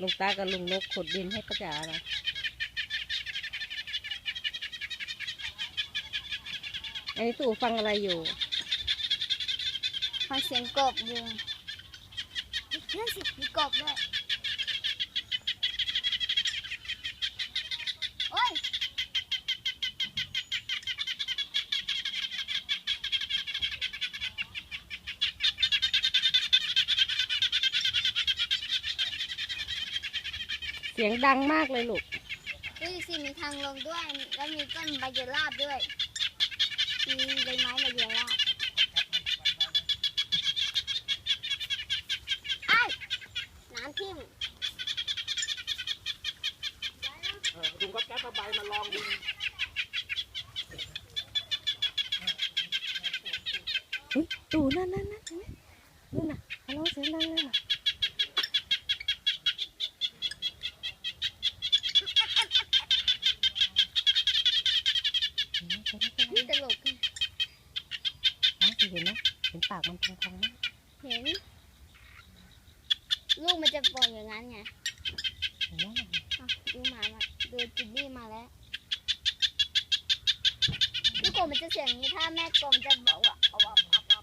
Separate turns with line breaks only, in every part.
ลุงตากับลุงนกขุดดินให้ป้าจ๋าละอันนี้ตู่ฟังอะไรอยู่
ฟังเสียงกบอยู่นั่นสิมีกบด้วย
เสียงดังมากเลยลูก
ดูสิมีทางลงด้วย แล้วมีต้นใบเยราบด้วย มีใบไม้ใบเยราบอ้ายน้ำทิ่ม
เออลุงก็แก๊สผ้าใบมาลองดู
อุ๊ยตู่นั่นนั่นนั่นเห็นไหมนู่นน่ะฮัลโหลเสียงดังเลยน่ะเห็นไหมเห็นไหมเห็นไหม
นี่ ตลก
อ๋อเห็นไหมเห็นปากมันพองๆไหม
เห็น ลูกมันจะปล่อยอย่างนั้นไง
เห็นไหม
อะดูหมามาดูจิบบี้มาแล้วลูกกบมันจะเสียงอย่างนี้ถ้าแม่กบมันจะบอกว่าเอาวับเอาว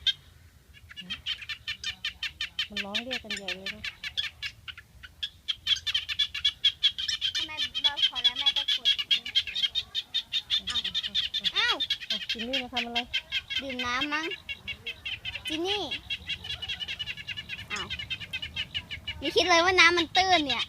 มันร้องเรียกกันใหญ่เลยนะ
ถ้าแม่บอกพอแล้วแม่ก็กดอ้าว
อะ จินนี่มาทำอะไร
ดื่มน้ำมั้ง จินนี่ อ้าว ไม่คิดเลยว่าน้ำมันตื้นเนี่ย